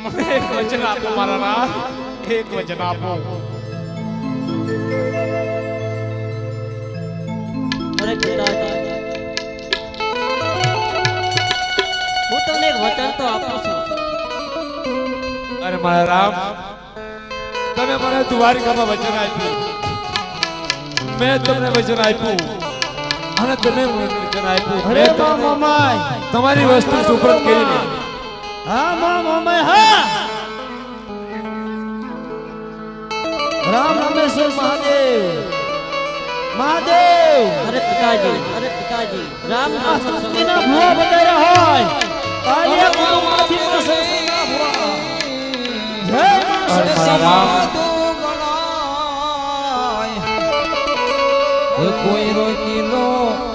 મને એક વચન આપો મારા નાથ એક વચન આપો અરે પિતાજી હું તમને એક વચન તો આપું છું અરે મારા રામ તમે મને દ્વારિકામાં વચન આપ્યું મેં તમને વચન આપ્યું અને તમે મને વચન આપ્યું અરે મેં બા તમને મમાય તમારી વસ્તુ સુપ્રત કરીને હા મા મમાય હા. રામ રામેશ્વર મહાદેવ. મહાદેવ. અરે પિતાજી અરે પિતાજી. રામ આ ભૂવા બધાયા હોય. કાલિયા કુટુંબમાંથી માં સરસના ભુવા. જય એ કોઈ રોકીલો એ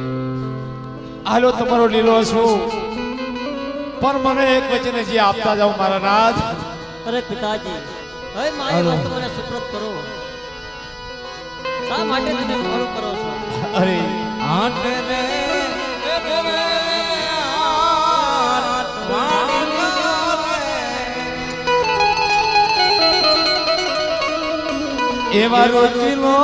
હાલો તમારો લીલો છું પણ મને એક વચન જે આપતા જાઓ મારા નાથ. અરે પિતાજી હવે મારી વાત મને સુપ્રત કરો. શા માટે તમે મોડું કરો છો? અરે. આટ રે. એવા રોકીલો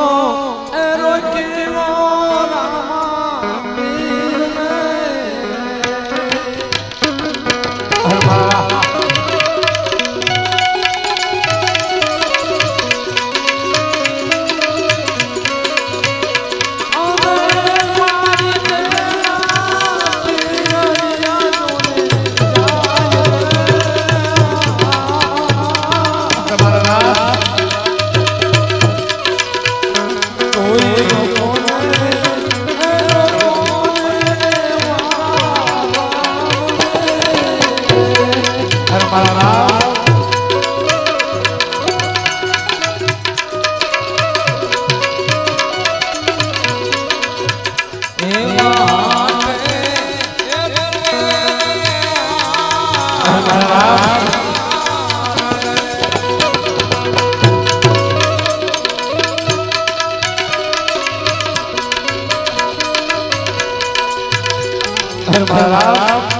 અરે મારા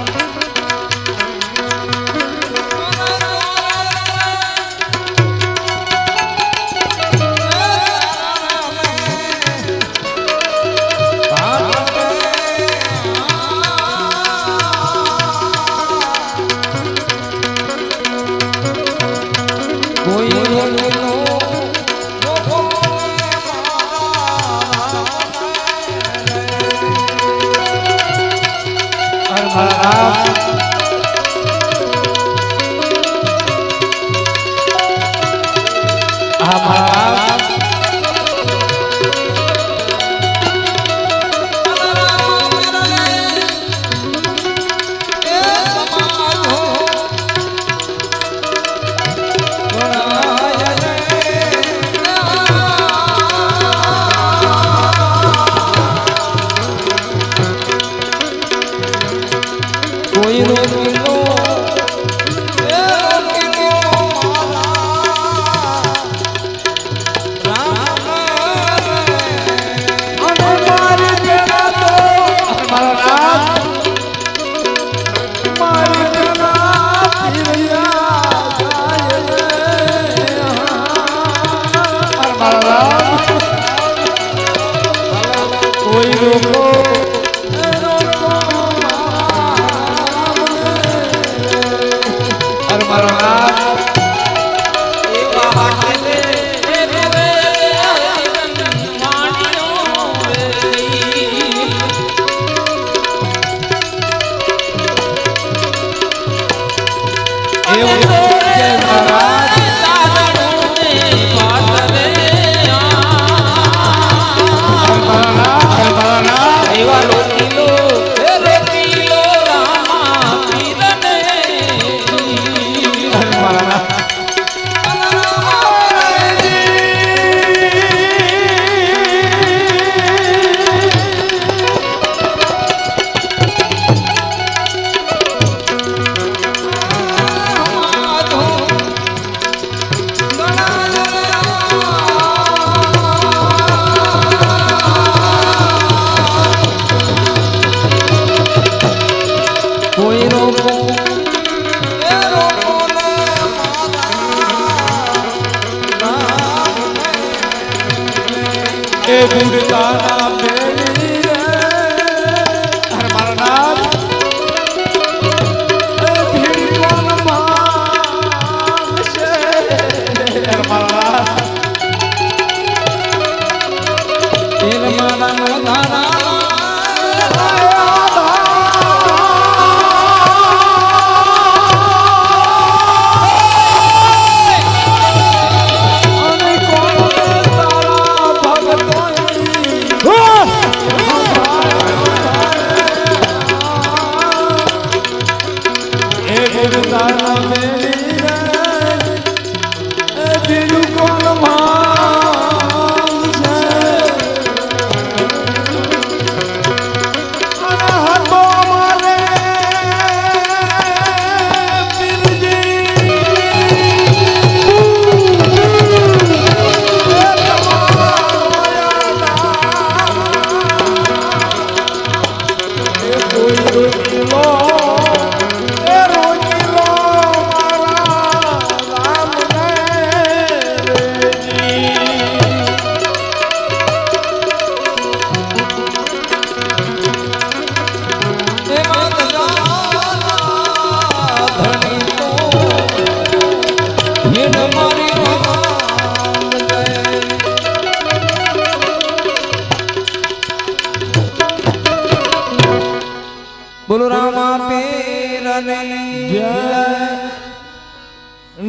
আমার એ ગુરતાના મેળી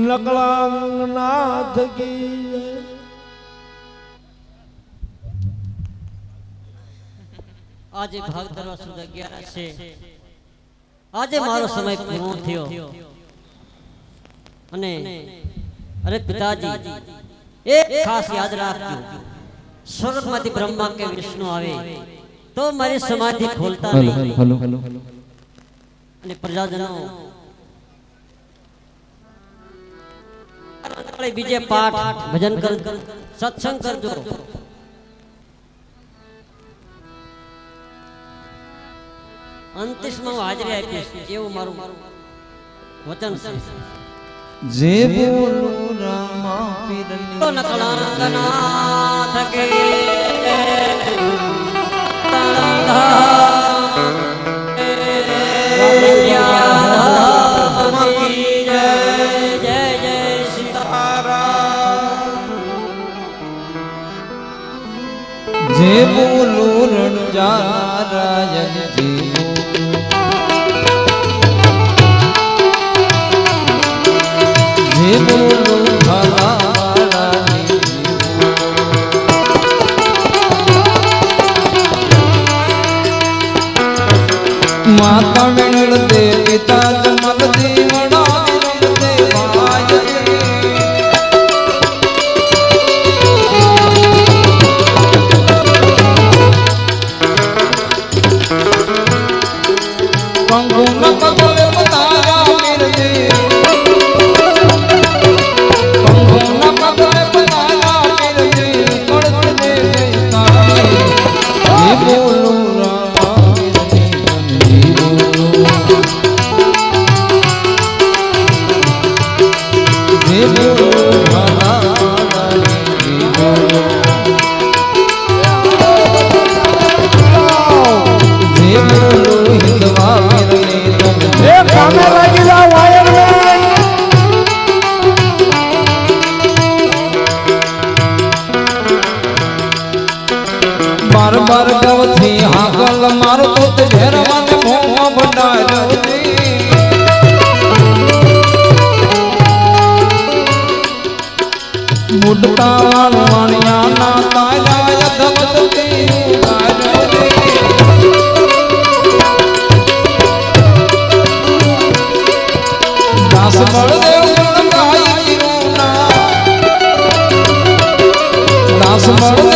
નકલાંગ નાથ કી જય. આજે ભાગતરવા સુદ અગિયારસ છે આજે મારો સમય પૂરો થયો અને અરે પિતાજી એક ખાસ યાદ રાખજો સ્વર્ગમાંથી બ્રહ્મા કે વિષ્ણુ આવે તો મારી સમાધિ ખોલતા નહીં અને પ્રજાજનો આપણે બીજે પાઠ ભજન કર સત્સંગ કરજો અંતિશમાં હું હાજરી આપીશ એવું મારું વચન છે જે બોલું રામા પીરની તો નકલાંગનાથ કે જે બોલું રણજા રાજન જે. જે બોલું માતા વેણ દે મારું દૂધ ભેરવાને મોં ભંડાર મુડતા વાણિયા ના તારા દાસ